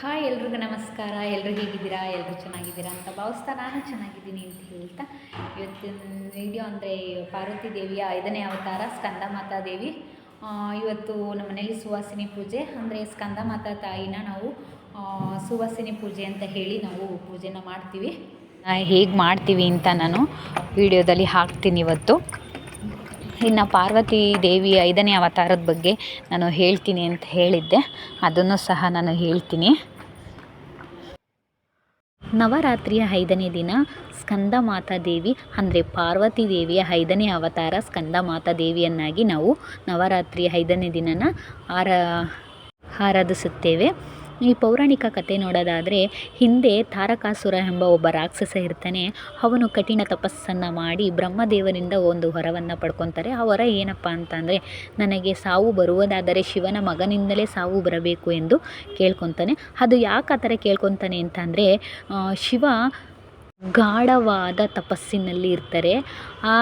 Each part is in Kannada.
ಹಾಯ್ ಎಲ್ರಿಗೂ ನಮಸ್ಕಾರ. ಎಲ್ಲರೂ ಹೇಗಿದ್ದೀರಾ? ಎಲ್ಲರೂ ಚೆನ್ನಾಗಿದ್ದೀರಾ ಅಂತ ಭಾವಿಸ್ತಾ ನಾನು ಚೆನ್ನಾಗಿದ್ದೀನಿ ಅಂತ ಹೇಳ್ತಾ, ಇವತ್ತಿನ ವಿಡಿಯೋ ಅಂದರೆ ಪಾರ್ವತಿ ದೇವಿಯ ಐದನೇ ಅವತಾರ ಸ್ಕಂದ ದೇವಿ. ಇವತ್ತು ನಮ್ಮ ಮನೇಲಿ ಸುವಾಸಿನಿ ಪೂಜೆ. ಅಂದರೆ ಸ್ಕಂದ ಮಾತಾ ತಾಯಿನ ನಾವು ಸುವಾಸಿನಿ ಪೂಜೆ ಅಂತ ಹೇಳಿ ನಾವು ಪೂಜೆನ ಮಾಡ್ತೀವಿ. ಹೇಗೆ ಮಾಡ್ತೀವಿ ಅಂತ ನಾನು ವಿಡಿಯೋದಲ್ಲಿ ಹಾಕ್ತೀನಿ ಇವತ್ತು. ಇನ್ನು ಪಾರ್ವತಿ ದೇವಿ ಐದನೇ ಅವತಾರದ ಬಗ್ಗೆ ನಾನು ಹೇಳ್ತೀನಿ ಅಂತ ಹೇಳಿದ್ದೆ. ಅದನ್ನು ಸಹ ನಾನು ಹೇಳ್ತೀನಿ. ನವರಾತ್ರಿಯ ಐದನೇ ದಿನ ಸ್ಕಂದ ಮಾತಾ ದೇವಿ, ಅಂದರೆ ಪಾರ್ವತಿ ದೇವಿಯ ಐದನೇ ಅವತಾರ ಸ್ಕಂದ ಮಾತಾ ದೇವಿಯನ್ನಾಗಿ ನಾವು ನವರಾತ್ರಿಯ ಐದನೇ ದಿನನ ಆರ, ಆರಾಧಿಸುತ್ತೇವೆ. ಈ ಪೌರಾಣಿಕ ಕಥೆ ನೋಡೋದಾದರೆ ಹಿಂದೆ ತಾರಕಾಸುರ ಎಂಬ ಒಬ್ಬ ರಾಕ್ಷಸ ಇರ್ತಾನೆ. ಅವನು ಕಠಿಣ ತಪಸ್ಸನ್ನು ಮಾಡಿ ಬ್ರಹ್ಮದೇವನಿಂದ ಒಂದು ವರವನ್ನು ಪಡ್ಕೊತಾರೆ. ಆ ವರ ಏನಪ್ಪ ಅಂತಂದರೆ, ನನಗೆ ಸಾವು ಬರುವುದಾದರೆ ಶಿವನ ಮಗನಿಂದಲೇ ಸಾವು ಬರಬೇಕು ಎಂದು ಕೇಳ್ಕೊತಾನೆ. ಅದು ಯಾಕೆ ಆ ಥರ ಕೇಳ್ಕೊತಾನೆ ಅಂತಂದರೆ ಶಿವ ಗಾಢವಾದ ತಪಸ್ಸಿನಲ್ಲಿ ಇರ್ತಾರೆ. ಆ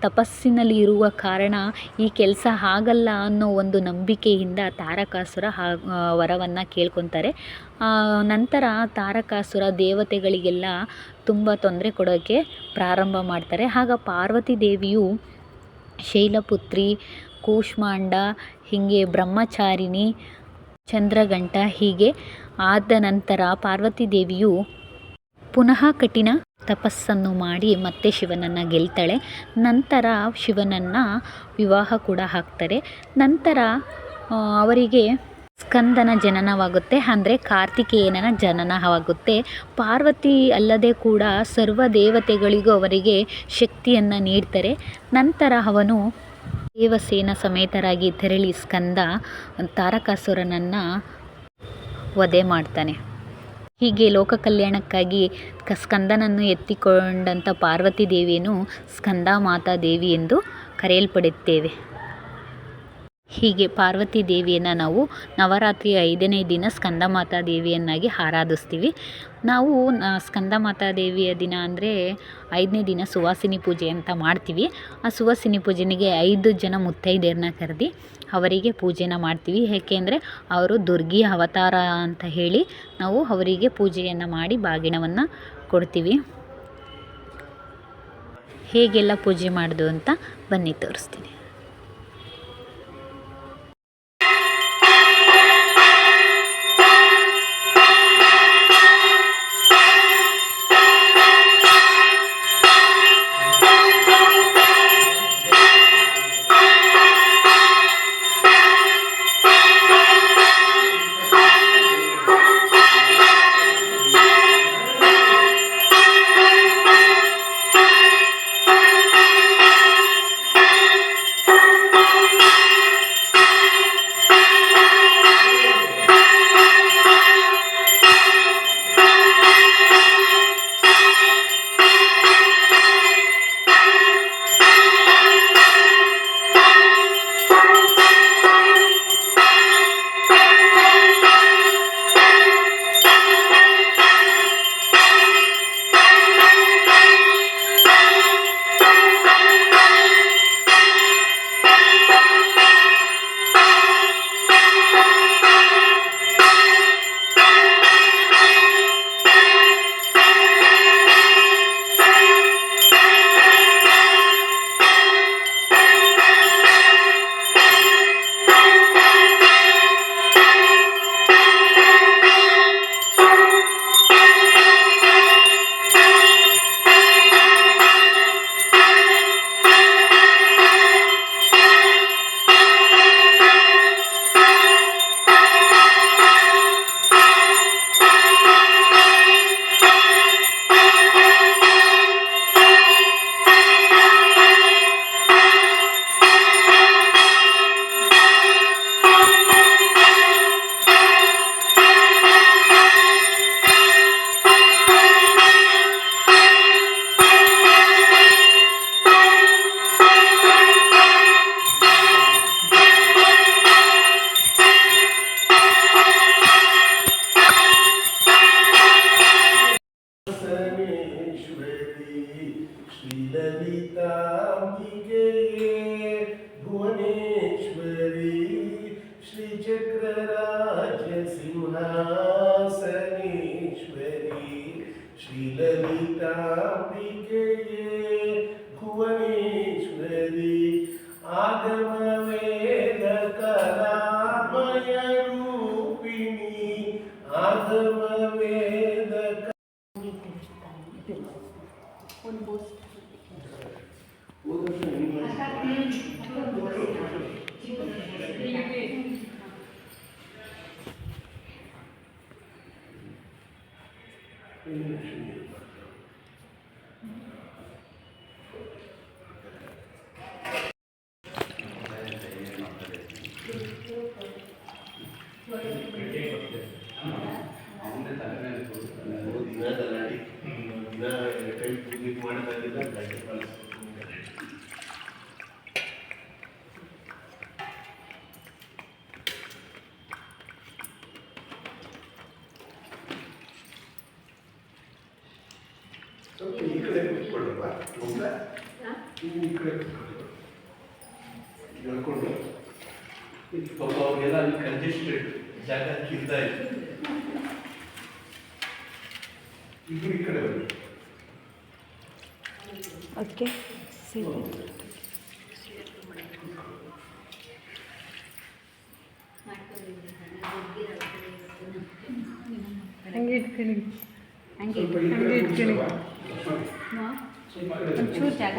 ತಪಸ್ಸಿನಲ್ಲಿ ಇರುವ ಕಾರಣ ಈ ಕೆಲಸ ಆಗಲ್ಲ ಅನ್ನೋ ಒಂದು ನಂಬಿಕೆಯಿಂದ ತಾರಕಾಸುರ ಆ, ವರವನ್ನು ಕೇಳ್ಕೊತಾರೆ. ನಂತರ ತಾರಕಾಸುರ ದೇವತೆಗಳಿಗೆಲ್ಲ ತುಂಬ ತೊಂದರೆ ಕೊಡೋಕ್ಕೆ ಪ್ರಾರಂಭ ಮಾಡ್ತಾರೆ. ಆಗ ಪಾರ್ವತಿ ದೇವಿಯು ಶೈಲಪುತ್ರಿ, ಕೂಷ್ಮಾಂಡ, ಹೀಗೆ ಬ್ರಹ್ಮಚಾರಿಣಿ ಚಂದ್ರಗಂಟ ಹೀಗೆ ಆದ ನಂತರ ಪಾರ್ವತಿ ದೇವಿಯು ಪುನಃ ಕಠಿಣ ತಪಸ್ಸನ್ನು ಮಾಡಿ ಮತ್ತೆ ಶಿವನನ್ನು ಗೆಲ್ತಾಳೆ. ನಂತರ ಶಿವನನ್ನು ವಿವಾಹ ಕೂಡ ಹಾಕ್ತಾರೆ. ನಂತರ ಅವರಿಗೆ ಸ್ಕಂದನ ಜನನವಾಗುತ್ತೆ. ಅಂದರೆ ಕಾರ್ತಿಕೇಯನ ಜನನವಾಗುತ್ತೆ. ಪಾರ್ವತಿ ಅಲ್ಲದೆ ಕೂಡ ಸರ್ವ ದೇವತೆಗಳಿಗೂ ಅವರಿಗೆ ಶಕ್ತಿಯನ್ನು ನೀಡ್ತಾರೆ. ನಂತರ ಅವನು ದೇವಸೇನ ಸಮೇತರಾಗಿ ತೆರಳಿ ಸ್ಕಂದ ತಾರಕಾಸುರನನ್ನು ವಧೆ ಮಾಡ್ತಾನೆ. ಹೀಗೆ ಲೋಕ ಕಲ್ಯಾಣಕ್ಕಾಗಿ ಕ ಸ್ಕಂದನನ್ನು ಎತ್ತಿಕೊಂಡಂಥ ಪಾರ್ವತಿ ದೇವಿಯನ್ನು ಸ್ಕಂದ ಮಾತಾ ದೇವಿ ಎಂದು ಕರೆಯಲ್ಪಡುತ್ತೇವೆ. ಹೀಗೆ ಪಾರ್ವತಿ ದೇವಿಯನ್ನು ನಾವು ನವರಾತ್ರಿ ಐದನೇ ದಿನ ಸ್ಕಂದ ಮಾತಾ ದೇವಿಯನ್ನಾಗಿ ಆರಾಧಿಸ್ತೀವಿ. ನಾವು ಸ್ಕಂದಮಾತಾ ಸ್ಕಂದ ಮಾತಾ ದೇವಿಯ ದಿನ ಅಂದರೆ ಐದನೇ ದಿನ ಸುವಾಸಿನಿ ಪೂಜೆ ಅಂತ ಮಾಡ್ತೀವಿ. ಆ ಸುವಾಸಿನಿ ಪೂಜೆನಿಗೆ ಐದು ಜನ ಮುತ್ತೈದೆಯರನ್ನ ಕರೆದು ಅವರಿಗೆ ಪೂಜೆನ ಮಾಡ್ತೀವಿ. ಏಕೆಂದರೆ ಅವರು ದುರ್ಗಿ ಅವತಾರ ಅಂತ ಹೇಳಿ ನಾವು ಅವರಿಗೆ ಪೂಜೆಯನ್ನು ಮಾಡಿ ಬಾಗಿಣವನ್ನು ಕೊಡ್ತೀವಿ. ಹೇಗೆಲ್ಲ ಪೂಜೆ ಮಾಡೋದು ಅಂತ ಬನ್ನಿ ತೋರಿಸ್ತೀನಿ. ದಿನ ದಲಾಡಿ ದಿನ ಕೈ ಪೂಜೆ ಮಾಡದಾಗಿಲ್ಲ ಗಂಟೆ ಸ್ವಲ್ಪ ಈ ಕಡೆ ಕೂತ್ಕೊಳ್ಳಲ್ವಾ ಹೋಗ್ಲಾ? ನೀವು ಈ ಕಡೆ ಕೂತ್ಕೊಳ್ಳಿ. ಹೇಳ್ಕೊಂಡು ಇಲ್ಲಿ ಪಾಪ ಅವ್ರಿಗೆಲ್ಲ ಅಲ್ಲಿ ಕಂಜೆಸ್ಟೆಡ್ ಜಾಗ ಕಿರ್ತಾ ಇದೆ ಇಬ್ರು ಈ ಕಡೆ ಬನ್ನಿ ಅದಕ್ಕೆ ಹಂಗೆ ಇಟ್ಕೊಳ್ಳಿ. ಹಂಗೆ ಹಂಗೆ ಇಟ್ಕೊಳ್ಳಿ. ಒಂಚೂರು ಜಾಗ.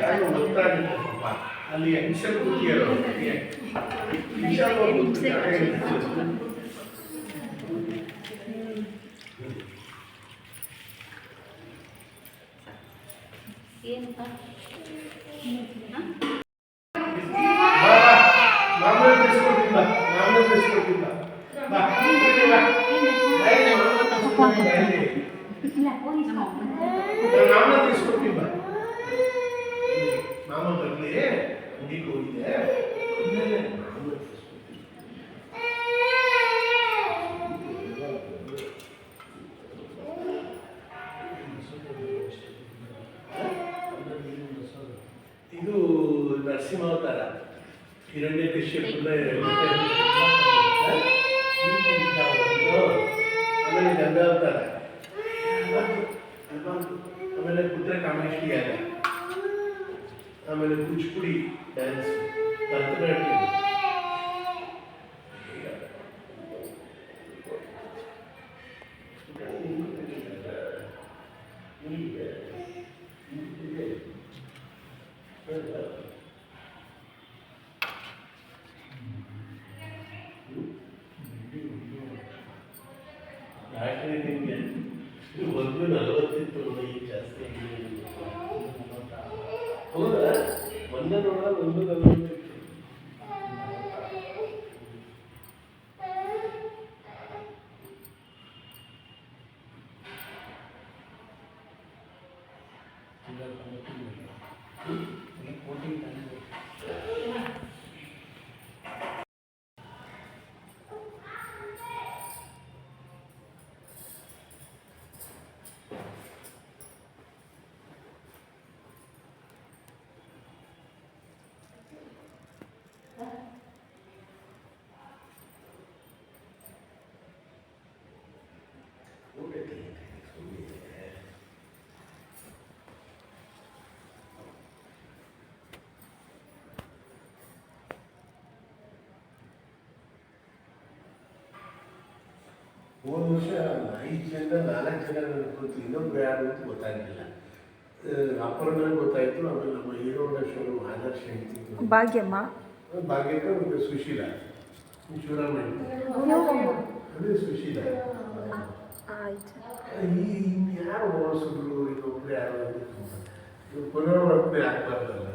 ಅಲ್ಲಿ ఎంత leadership there. Yeah. ಹೋದ ವರ್ಷ ಐದು ಜನ ನಾಲ್ಕು ಜನ ಕೂತು ಇನ್ನೊಬ್ರು ಯಾರು ಅಂತ ಗೊತ್ತಾಗಲಿಲ್ಲ. ಅಪ್ಪರ್ನ ಗೊತ್ತಾಯಿತು ಆಮೇಲೆ ನಮ್ಮ ಹೀರೋನ ಶೋರು ಆದರ್ಶ ಹೇಳ್ತಿತ್ತು ಭಾಗ್ಯಮ್ಮ. ಭಾಗ್ಯಕ್ಕ ಒಂದು ಸುಶೀಲ. ಶಿವರಾಮ ಅದೇ ಸುಶೀಲ. ಈ ಯಾರು ಹೊಸಬ್ರು ಇನ್ನೊಬ್ರು ಯಾರು ಪುನರಾವರ್ತನೆ ಆಗ್ಬಾರ್ದಲ್ಲ.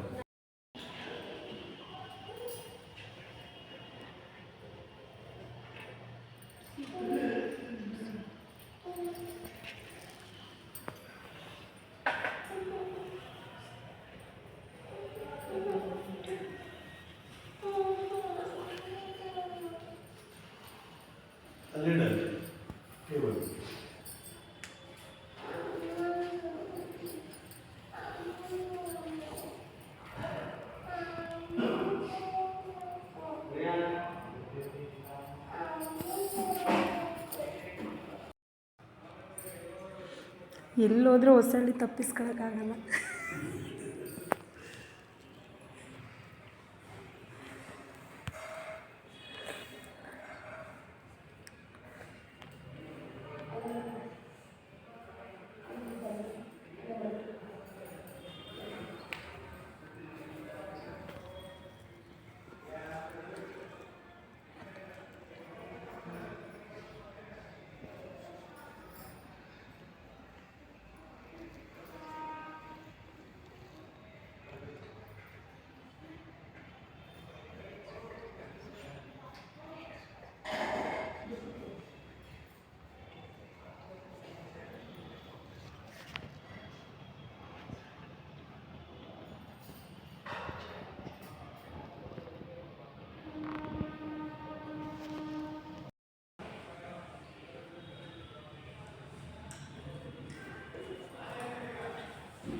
ಎಲ್ಲೋದ್ರೂ ಹೊಸಳ್ಳಿ ತಪ್ಪಿಸ್ಕೊಳಕ್ಕಾಗಲ್ಲ.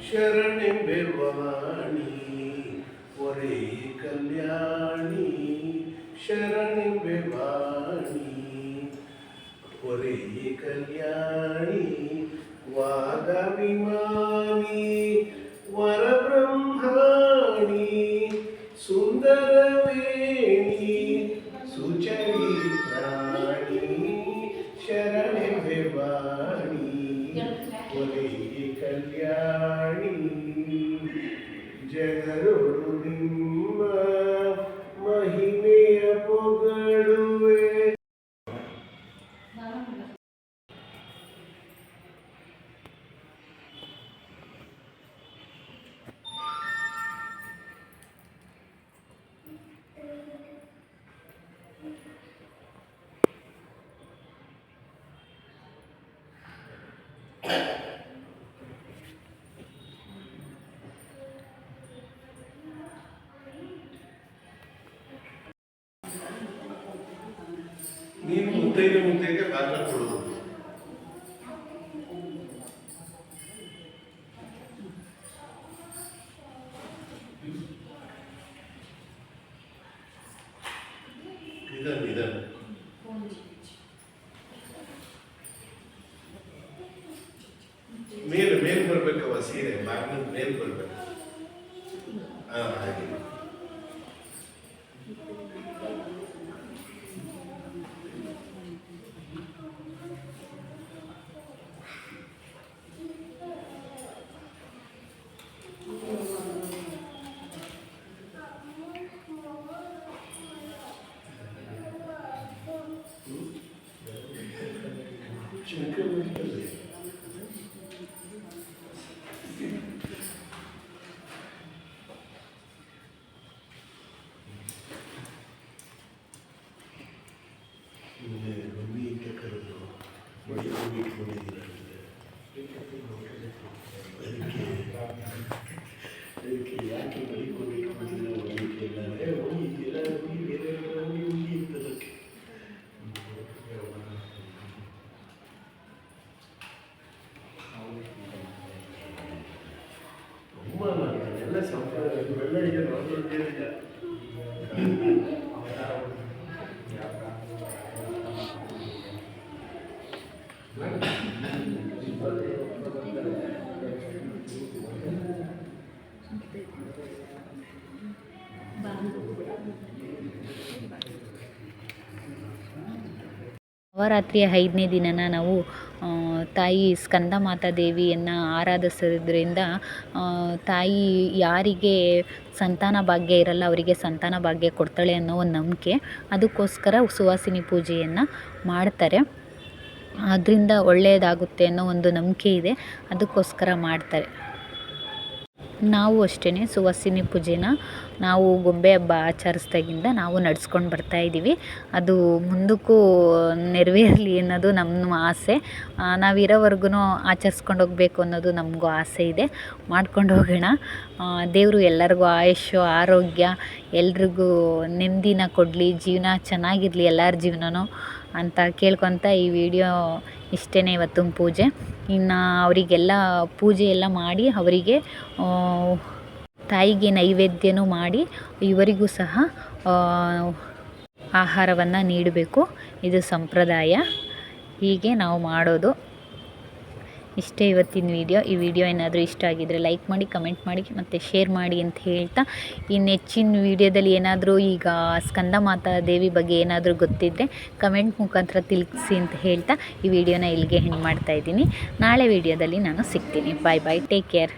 ಶರಣೆಂಬೆ ವಾಣಿ ಒರೇ ಕಲ್ಯಾಣಿ ಶರಣೆಂಬೆ ವಾಣಿ ఒలికి కళ్యాణి జగరుడు ನೀನು ಮುತ್ತೈದೆ ಮುತ್ತೈದೆ ಬಾಗಿಲ ಕೊಡೋದು ಬರ್ಬೇಕವ ಸೀರೆ ಬಾಗಿಲ ಮೇಲೆ ಬರ್ಬೇಕು ಹಾ ಹಾಗೆ ಚಿಂಕಲ್ಲಿ ಮಮ್ಮಿ ಈಗ ನವರಾತ್ರಿಯ ಐದನೇ ದಿನನ ನಾವು ತಾಯಿ ಸ್ಕಂದ ಮಾತಾ ದೇವಿಯನ್ನು ಆರಾಧಿಸೋದ್ರಿಂದ ತಾಯಿ ಯಾರಿಗೆ ಸಂತಾನ ಭಾಗ್ಯ ಇರಲ್ಲ ಅವರಿಗೆ ಸಂತಾನ ಭಾಗ್ಯ ಕೊಡ್ತಾಳೆ ಅನ್ನೋ ಒಂದು ನಂಬಿಕೆ ಅದಕ್ಕೋಸ್ಕರ ಸುವಾಸಿನಿ ಪೂಜೆಯನ್ನು ಮಾಡ್ತಾರೆ. ಅದರಿಂದ ಒಳ್ಳೆಯದಾಗುತ್ತೆ ಅನ್ನೋ ಒಂದು ನಂಬಿಕೆ ಇದೆ, ಅದಕ್ಕೋಸ್ಕರ ಮಾಡ್ತಾರೆ. ನಾವು ಅಷ್ಟೇ ಸುವಾಸಿನಿ ಪೂಜೆನ ನಾವು ಗೊಂಬೆ ಹಬ್ಬ ಆಚರಿಸ್ದಾಗಿಂದ ನಾವು ನಡ್ಸ್ಕೊಂಡು ಬರ್ತಾ ಇದ್ದೀವಿ. ಅದು ಮುಂದಕ್ಕೂ ನೆರವೇರಲಿ ಅನ್ನೋದು ನಮ್ಮ ಆಸೆ. ನಾವು ಇರೋವರ್ಗು ಆಚರಿಸ್ಕೊಂಡು ಹೋಗಬೇಕು ಅನ್ನೋದು ನಮಗೂ ಆಸೆ ಇದೆ. ಮಾಡ್ಕೊಂಡು ಹೋಗೋಣ. ದೇವರು ಎಲ್ಲರಿಗೂ ಆಯುಷ್ಯು, ಆರೋಗ್ಯ, ಎಲ್ರಿಗೂ ನೆಮ್ಮದಿನ ಕೊಡಲಿ, ಜೀವನ ಚೆನ್ನಾಗಿರಲಿ ಎಲ್ಲರ ಜೀವನನೂ ಅಂತ ಕೇಳ್ಕೊತ ಈ ವಿಡಿಯೋ ಇಷ್ಟೇ ಇವತ್ತು ಪೂಜೆ. ಇನ್ನು ಅವರಿಗೆಲ್ಲ ಪೂಜೆ ಎಲ್ಲ ಮಾಡಿ ಅವರಿಗೆ ತಾಯಿಗೆ ನೈವೇದ್ಯನೂ ಮಾಡಿ ಇವರಿಗೂ ಸಹ ಆಹಾರವನ್ನು ನೀಡಬೇಕು. ಇದು ಸಂಪ್ರದಾಯ. ಹೀಗೆ ನಾವು ಮಾಡೋದು. ಇಷ್ಟೇ ಇವತ್ತಿನ ವಿಡಿಯೋ. ಈ ವಿಡಿಯೋ ಏನಾದರೂ ಇಷ್ಟ ಆಗಿದ್ದರೆ ಲೈಕ್ ಮಾಡಿ, ಕಮೆಂಟ್ ಮಾಡಿ, ಮತ್ತು ಶೇರ್ ಮಾಡಿ ಅಂತ ಹೇಳ್ತಾ. ಈ ನೆಚ್ಚಿನ ವಿಡಿಯೋದಲ್ಲಿ ಏನಾದರೂ ಈಗ ಸ್ಕಂದ ಮಾತಾ ದೇವಿ ಬಗ್ಗೆ ಏನಾದರೂ ಗೊತ್ತಿದ್ದರೆ ಕಮೆಂಟ್ ಮುಖಾಂತರ ತಿಳಿಸಿ ಅಂತ ಹೇಳ್ತಾ ಈ ವಿಡಿಯೋನ ಇಲ್ಲಿಗೆ ಹೆಣ್ಣು ಮಾಡ್ತಾ ಇದ್ದೀನಿ. ನಾಳೆ ವಿಡಿಯೋದಲ್ಲಿ ನಾನು ಸಿಗ್ತೀನಿ. ಬಾಯ್ ಬಾಯ್ ಟೇಕ್ ಕೇರ್